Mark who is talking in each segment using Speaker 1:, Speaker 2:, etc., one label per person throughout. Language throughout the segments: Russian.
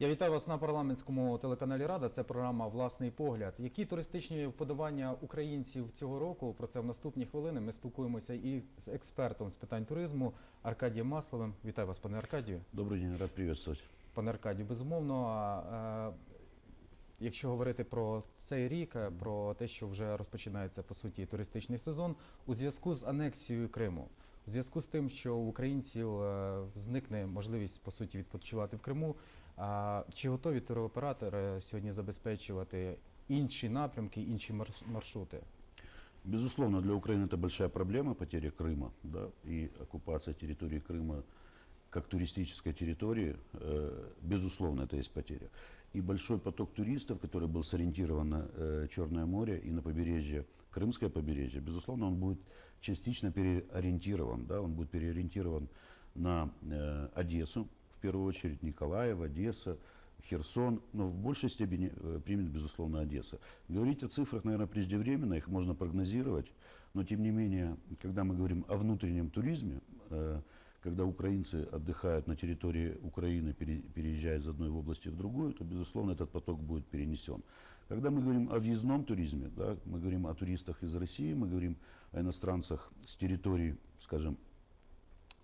Speaker 1: Я вітаю вас на парламентському телеканалі Рада. Це програма Власний погляд. Які туристичні вподобання українців цього року? Про це в наступні хвилини. Ми спілкуємося і з експертом з питань туризму Аркадієм Масловим. Вітаю вас, пане Аркадію.
Speaker 2: Добрый день, рад приветствовать.
Speaker 1: Пане Аркадію, безумовно. е, Якщо говорити про цей рік, е, про те, що вже розпочинається по суті туристичний сезон, у зв'язку з анексією Криму, у зв'язку з тим, що у українців е, зникне можливість по суті відпочивати в Криму, а чи готові туроператори сьогодні забезпечувати інші напрямки, інші марш- маршрути?
Speaker 2: Безусловно, для Украины это большая проблема, потеря Крыма, да, и оккупация территории Крыма как туристической территории, э, безусловно, это есть потеря. И большой поток туристов, который был сориентирован на э, Черное море и на побережье, Крымское побережье, безусловно, он будет частично переориентирован, да, он будет переориентирован на э, Одессу, в первую очередь Николаев, Одесса, Херсон, но в большей степени э, примет, безусловно, Одесса. Говорить о цифрах, наверное, преждевременно, их можно прогнозировать, но тем не менее, когда мы говорим о внутреннем туризме, э, когда украинцы отдыхают на территории Украины, пере- переезжая из одной области в другую, то, безусловно, этот поток будет перенесен. Когда мы говорим о въездном туризме, да, мы говорим о туристах из России, мы говорим о иностранцах с территории, скажем,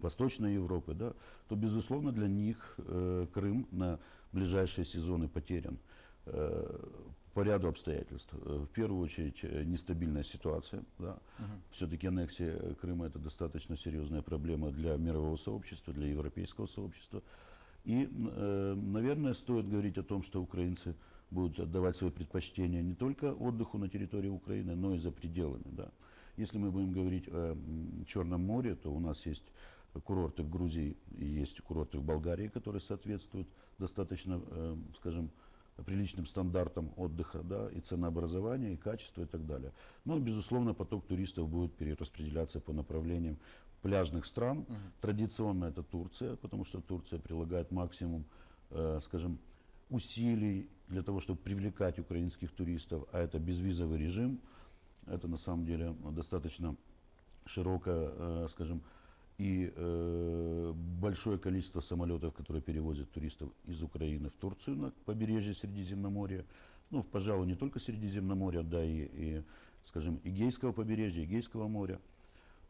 Speaker 2: Восточной Европы, да, то, безусловно, для них э, Крым на ближайшие сезоны потерян э, по ряду обстоятельств. Э, в первую очередь, э, нестабильная ситуация. Да. Все-таки аннексия э, Крыма – это достаточно серьезная проблема для мирового сообщества, для европейского сообщества. И, э, наверное, стоит говорить о том, что украинцы будут отдавать свои предпочтения не только отдыху на территории Украины, но и за пределами. Да. Если мы будем говорить о Черном море, то у нас есть курорты в Грузии и есть курорты в Болгарии, которые соответствуют достаточно, э, скажем, приличным стандартам отдыха, да, и ценообразования, и качества, и так далее. Но, безусловно, поток туристов будет перераспределяться по направлениям пляжных стран. Традиционно это Турция, потому что Турция прилагает максимум, э, скажем, усилий для того, чтобы привлекать украинских туристов, а это безвизовый режим. Это на самом деле достаточно широкое, э, скажем, и э, большое количество самолетов, которые перевозят туристов из Украины в Турцию на побережье Средиземноморья. Ну, в, пожалуй, не только Средиземноморья, да и, и, скажем, Игейского побережья, Игейского моря.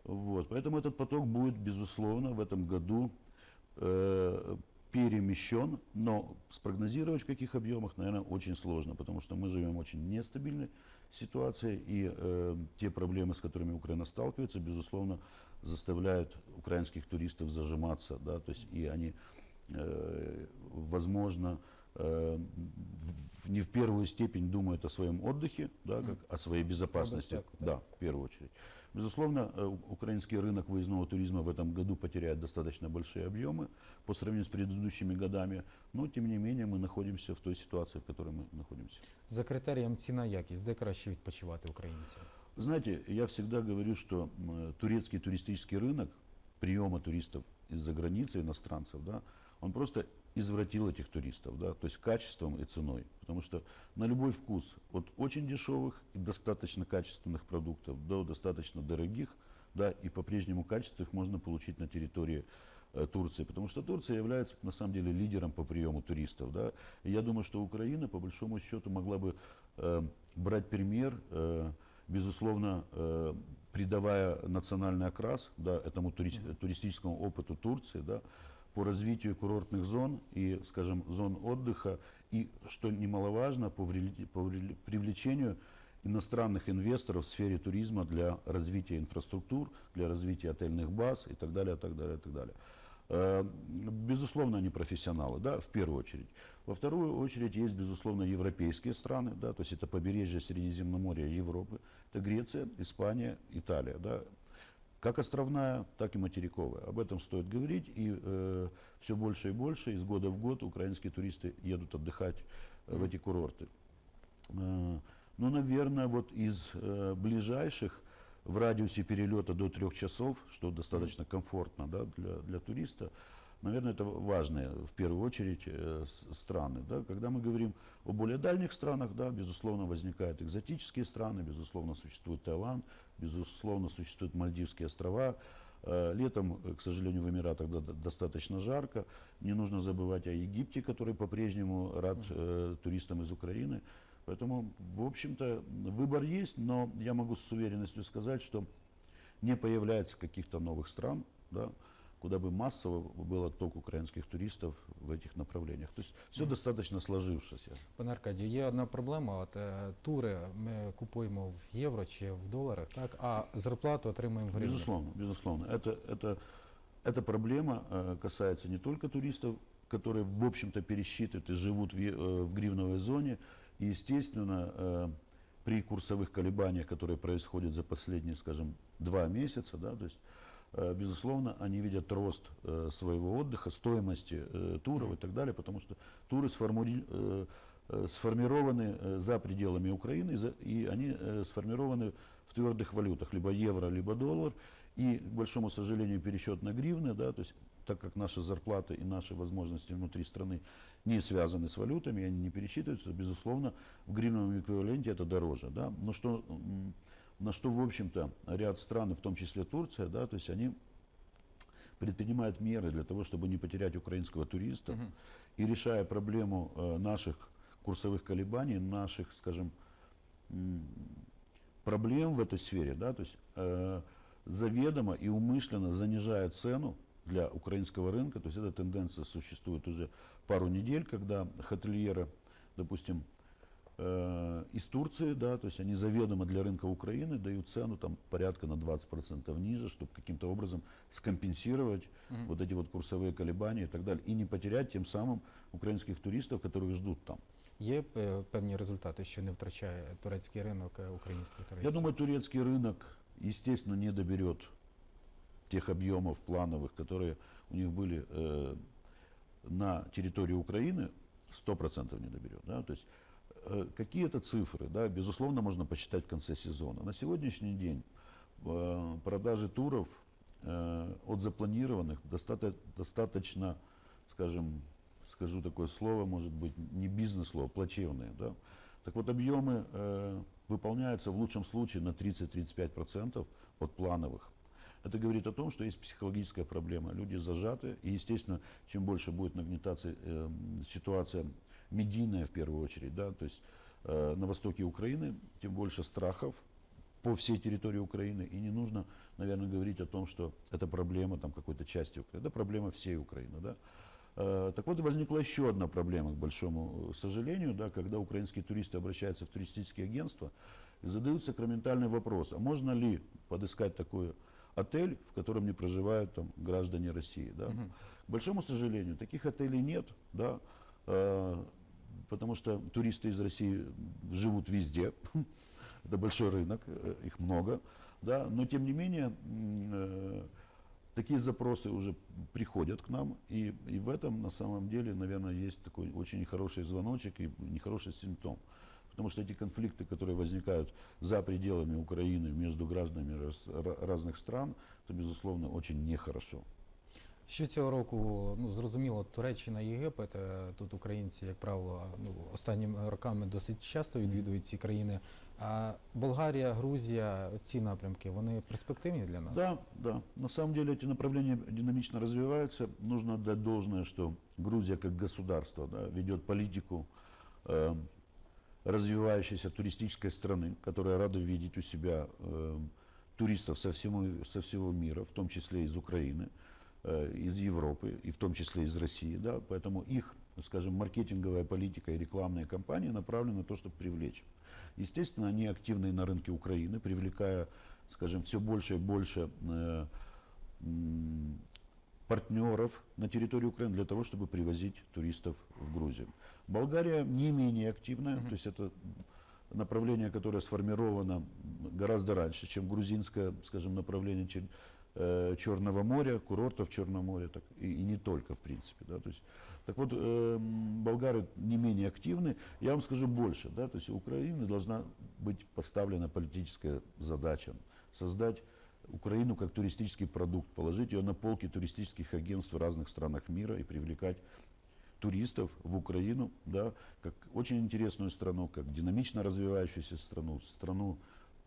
Speaker 2: Вот. Поэтому этот поток будет, безусловно, в этом году э, перемещен, но спрогнозировать в каких объемах, наверное, очень сложно, потому что мы живем в очень нестабильной ситуации, и э, те проблемы, с которыми Украина сталкивается, безусловно, заставляют украинских туристов зажиматься, да, то есть и они, э, возможно, э, не в первую степень думают о своем отдыхе, да, как о своей безопасности,
Speaker 1: безпеку,
Speaker 2: да, в первую очередь. Безусловно, э, у- украинский рынок выездного туризма в этом году потеряет достаточно большие объемы по сравнению с предыдущими годами, но тем не менее мы находимся в той ситуации, в которой мы находимся.
Speaker 1: За критерієм ціна якість, де краще відпочивати українцям?
Speaker 2: Вы Знаете, я всегда говорю, что м, турецкий туристический рынок приема туристов из-за границы, иностранцев, да, он просто извратил этих туристов, да, то есть качеством и ценой. Потому что на любой вкус, от очень дешевых и достаточно качественных продуктов до достаточно дорогих, да, и по-прежнему качество их можно получить на территории э, Турции, потому что Турция является на самом деле лидером по приему туристов. Да? И я думаю, что Украина по большому счету могла бы э, брать пример, э, безусловно, э, придавая национальный окрас да, этому тури- туристическому опыту Турции, да, по развитию курортных зон и, скажем, зон отдыха, и, что немаловажно, по, по привлечению иностранных инвесторов в сфере туризма для развития инфраструктур, для развития отельных баз и так далее, так далее, так далее. Э, Безусловно, они профессионалы, да, в первую очередь. Во вторую очередь есть, безусловно, европейские страны, да, то есть это побережье Средиземноморья Европы, это Греция, Испания, Италия, да, как островная, так и материковая. Об этом стоит говорить, и все больше и больше из года в год украинские туристы едут отдыхать э, в эти курорты. Э, ну, наверное, вот из э, ближайших в радиусе перелета до трех часов, что достаточно комфортно да, для, для туриста, наверное, это важные в первую очередь э, страны. Да. Когда мы говорим о более дальних странах, да, безусловно, возникают экзотические страны, безусловно, существует Таиланд, безусловно, существуют Мальдивские острова, Э, Летом, э, к сожалению, в Эмиратах до- до- достаточно жарко. Не нужно забывать о Египте, который по-прежнему рад э, туристам из Украины. Поэтому, в общем-то, выбор есть, но я могу с уверенностью сказать, что не появляется каких-то новых стран, да, куда бы массово был отток украинских туристов в этих направлениях. То есть все достаточно сложившееся.
Speaker 1: Пане Аркадію, є одна проблема. От е, тури ми купуємо в євро чи в доларах, так а зарплату отримуємо в гривні.
Speaker 2: Безусловно, безусловно. Это, это, эта проблема э, касается не только туристов, которые, в общем-то, пересчитывают и живут в, е- э, в гривновой зоне. И, естественно, э, при курсовых колебаниях, которые происходят за последние, скажем, два месяца, да, то есть, э, безусловно, они видят рост э, своего отдыха, стоимости э, туров и так далее, потому что туры э, э, сформированы э, за пределами Украины, и они э, сформированы в твердых валютах, либо евро, либо доллар. И, к большому сожалению, пересчет на гривны, да, то есть так как наши зарплаты и наши возможности внутри страны не связаны с валютами, они не пересчитываются, безусловно, в гривновом эквиваленте это дороже. Да? Но что, на что, в общем-то, ряд стран, в том числе Турция, да, то есть они предпринимают меры для того, чтобы не потерять украинского туриста,
Speaker 1: Мгм.
Speaker 2: и решая проблему э, наших курсовых колебаний, наших, скажем, проблем в этой сфере, да, то есть э, заведомо и умышленно занижая цену для украинского рынка, то есть эта тенденция существует уже пару недель, когда хотельеры, допустим, э, из Турции, да, то есть они заведомо для рынка Украины дают цену там порядка на 20% ниже, чтобы каким-то образом скомпенсировать
Speaker 1: Мгм.
Speaker 2: вот эти вот курсовые колебания и так далее, и не потерять тем самым украинских туристов, которых ждут там.
Speaker 1: Є е, певні результати, що не втрачає турецький ринок е, українських туристів.
Speaker 2: Я думаю, турецкий рынок, естественно, не доберет тех объемов плановых, которые у них были э, на территории Украины, 100% не доберет. Да? То есть э, какие-то цифры, да, безусловно, можно посчитать в конце сезона. На сегодняшний день э, продажи туров э, от запланированных достаточно, скажем, скажу такое слово, может быть, не бизнес-слово, плачевные. Да? Так вот, объемы выполняются в лучшем случае на 30-35% от плановых. Это говорит о том, что есть психологическая проблема. Люди зажаты, и, естественно, чем больше будет нагнетаться э, ситуация медийная в первую очередь, да, то есть э, на востоке Украины, тем больше страхов по всей территории Украины. И не нужно, наверное, говорить о том, что это проблема там, какой-то части Украины. Это проблема всей Украины. Да? Э, Так вот, возникла еще одна проблема, к большому э, сожалению, да, когда украинские туристы обращаются в туристические агентства и задают сакраментальный вопрос, а можно ли подыскать такой отель, в котором не проживают там, граждане России. Да?
Speaker 1: Мгм.
Speaker 2: К большому сожалению, таких отелей нет, да, э, потому что туристы из России живут везде, это большой рынок, э, их много, да, но тем не менее э, такие запросы уже приходят к нам, и, и в этом на самом деле, наверное, есть такой очень нехороший звоночек и нехороший симптом. Потому что эти конфликты, которые возникают за пределами Украины между гражданами раз- ра- разных стран, это, безусловно, очень нехорошо.
Speaker 1: Що цього року, ну зрозуміло, Туреччина і Єгипет. е, Тут українці, як правило, ну останніми роками досить часто відвідують ці країни. А Болгарія, Грузія, ці напрямки, вони перспективні для нас?
Speaker 2: Да, да. На самом деле эти направления динамично развиваются. Нужно отдать должное, что Грузия как государство да, ведет политику э, развивающейся туристической страны, которая рада видеть у себя э, туристов со, всему, со всего мира, в том числе из Украины, э, Из Европы и в том числе из России. Да, поэтому их, скажем, маркетинговая политика и рекламные кампании направлены на то, чтобы привлечь. Естественно, они активны на рынке Украины, привлекая, скажем, все больше и больше э, партнеров на территорию Украины для того, чтобы привозить туристов в Грузию. Болгария не менее активная,
Speaker 1: Мгм.
Speaker 2: то есть это направление, которое сформировано гораздо раньше, чем грузинское, скажем, направление э, Черного моря, курортов Черного моря, так, и, и не только, в принципе. Да, то есть, так вот, э, болгары не менее активны. Я вам скажу больше. Да, то есть у Украины должна быть поставлена политическая задача создать Украину как туристический продукт, положить ее на полки туристических агентств в разных странах мира и привлекать туристов в Украину, да, как очень интересную страну, как динамично развивающуюся страну, страну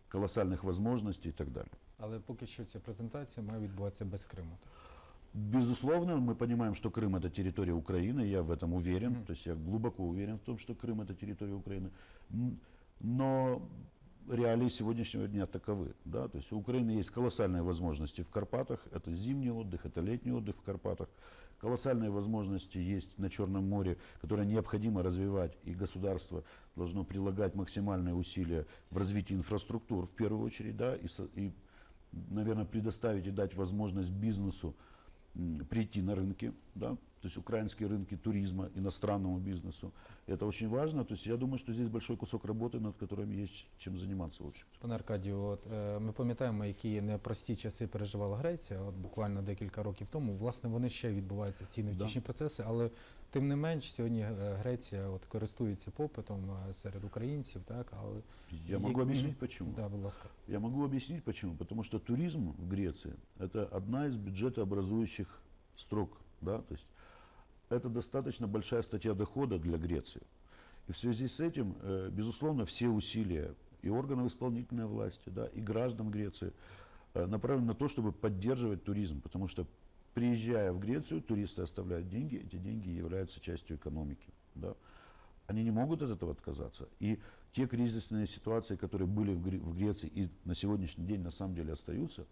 Speaker 2: колоссальных возможностей и так далее
Speaker 1: Але поки що ця презентація має відбуватися без Криму. так?
Speaker 2: Безусловно, мы понимаем, что Крым это территория Украины, я в этом уверен,
Speaker 1: Мгм.
Speaker 2: то есть я глубоко уверен в том, что Крым это территория Украины. М, Но реалии сегодняшнего дня таковы. Да? То есть у Украины есть колоссальные возможности в Карпатах, это зимний отдых, это летний отдых в Карпатах. Колоссальные возможности есть на Черном море, которые необходимо развивать, и государство должно прилагать максимальные усилия в развитии инфраструктур в первую очередь, да, и, со- и наверное, предоставить и дать возможность бизнесу прийти на рынки, да, то есть украинские рынки туризма, иностранному бизнесу. Это очень важно. То есть я думаю, что здесь большой кусок работы, над которым есть чем заниматься, в общем-то.
Speaker 1: Пане Аркадію, от е, ми пам'ятаємо, які непрості часи переживала Греція. От буквально декілька років тому. Власне, вони ще відбуваються ці невтішні процеси, але тим не менш сьогодні е, Греція от користується попитом е, серед українців, так але
Speaker 2: Я
Speaker 1: И-
Speaker 2: могу объяснить
Speaker 1: мгм.
Speaker 2: почему.
Speaker 1: да, будь ласка.
Speaker 2: Я могу объяснить почему. Потому что туризм в Греции – это одна из бюджетообразующих строк. Да? То есть это достаточно большая статья дохода для Греции. И в связи с этим, э, безусловно, все усилия и органов исполнительной власти, да, и граждан Греции э, направлены на то, чтобы поддерживать туризм. Потому что, приезжая в Грецию, туристы оставляют деньги, эти деньги являются частью экономики. Да. Они не могут от этого отказаться. И те кризисные ситуации, которые были в Гре- в Греции и на сегодняшний день на самом деле остаются,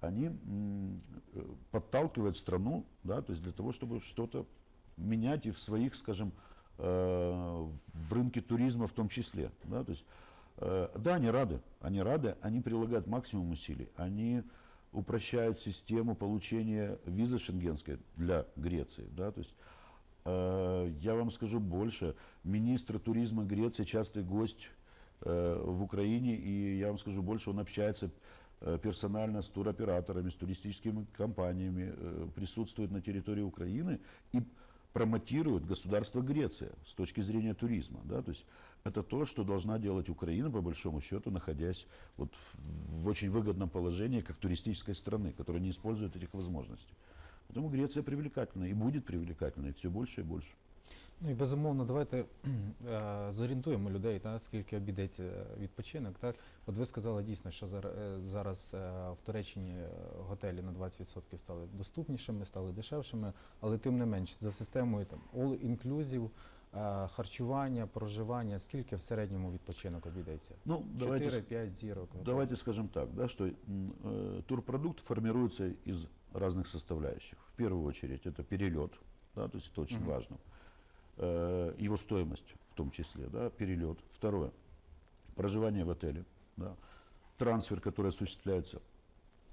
Speaker 2: они э, подталкивают страну, да, то есть для того, чтобы что-то менять и в своих, скажем, э, в рынке туризма в том числе. Да, то есть, э, да, они рады, они рады, они прилагают максимум усилий, они упрощают систему получения визы шенгенской для Греции. Да, то есть, э, я вам скажу больше, министр туризма Греции частый гость в Украине, и я вам скажу больше, он общается персонально с туроператорами, с туристическими компаниями, присутствует на территории Украины и промотирует государство Греция с точки зрения туризма. Да? То есть это то, что должна делать Украина, по большому счету, находясь вот в, очень выгодном положении как туристической страны, которая не использует этих возможностей. Поэтому Греция привлекательна и будет привлекательной все больше и больше.
Speaker 1: Ну і безумовно, давайте е, зорієнтуємо людей, та, скільки обійдеться відпочинок. Так? От ви сказали дійсно, що зар- е, зараз е, в Туреччині е, готелі на 20% стали доступнішими, стали дешевшими, але тим не менш за системою там all-inclusive, е, харчування, проживання, скільки в середньому відпочинок обійдеться?
Speaker 2: Ну, давайте, с-
Speaker 1: 4-5 зірок.
Speaker 2: давайте скажем так, да, что м, э, турпродукт формируется из разных составляющих. В первую очередь это перелет, да, то есть это очень
Speaker 1: Мгм.
Speaker 2: важно. Э, его стоимость в том числе, да, перелет. Второе, проживание в отеле, да, трансфер, который осуществляется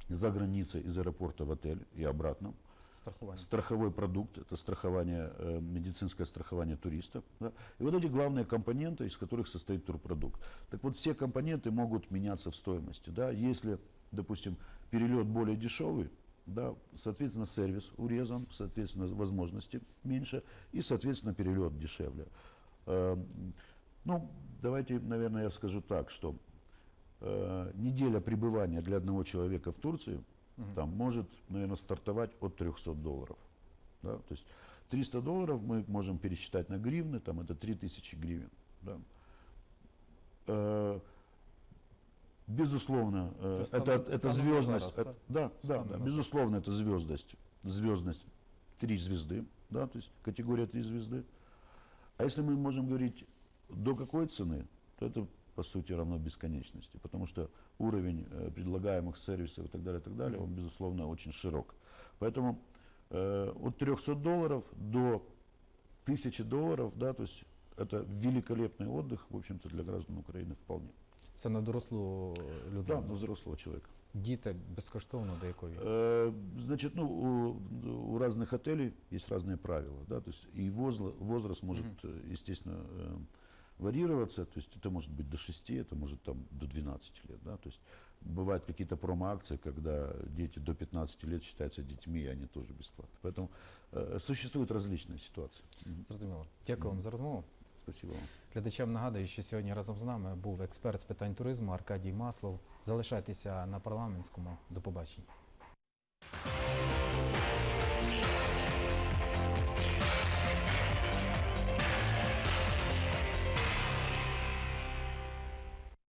Speaker 2: за границей из аэропорта в отель и обратно.
Speaker 1: Страхування.
Speaker 2: Страховой продукт – это страхование, э, медицинское страхование туриста. да. И вот эти главные компоненты, из которых состоит турпродукт. Так вот, все компоненты могут меняться в стоимости. Да. Если, допустим, перелет более дешевый, да, соответственно, сервис урезан, соответственно, возможности меньше, и, соответственно, перелет дешевле. Эм, Ну, давайте, наверное, я скажу так, что э, неделя пребывания для одного человека в Турции
Speaker 1: Мгм.
Speaker 2: там может, наверное, стартовать от 300 долларов. Да? То есть 300 долларов мы можем пересчитать на гривны, там это 3000 гривен. Да? Э, Безусловно, э,
Speaker 1: Это
Speaker 2: это, это, звездность. это- да, да, да, безусловно, это звездность. Звездность три звезды, да, то есть категория три звезды. А если мы можем говорить до какой цены, то это по сути равно бесконечности, потому что уровень э, предлагаемых сервисов и так далее, и так далее, он безусловно очень широк. Поэтому э, от 300 долларов до 1000 долларов, да, то есть это великолепный отдых, в общем-то, для граждан Украины вполне.
Speaker 1: Це на дорослу
Speaker 2: Да,
Speaker 1: людину.
Speaker 2: на взрослого человека.
Speaker 1: Діти безкоштовно до якої?
Speaker 2: Э, Значит, ну, у, у разных отелей есть разные правила, да, то есть и возла- возраст может,
Speaker 1: Мгм.
Speaker 2: э, естественно, э, варьироваться, то есть это может быть до 6, это может там до 12 лет, да, то есть бывают какие-то промо-акции, когда дети до 15 лет считаются детьми, и они тоже бесплатно. Поэтому э, существуют различные ситуации. Мгм.
Speaker 1: Зрозуміло. Дякую вам за розмову.
Speaker 2: Спасибо вам.
Speaker 1: Глядачам нагадую, що сьогодні разом з нами був експерт з питань туризму Аркадій Маслов. Залишайтеся на парламентському. До побачення.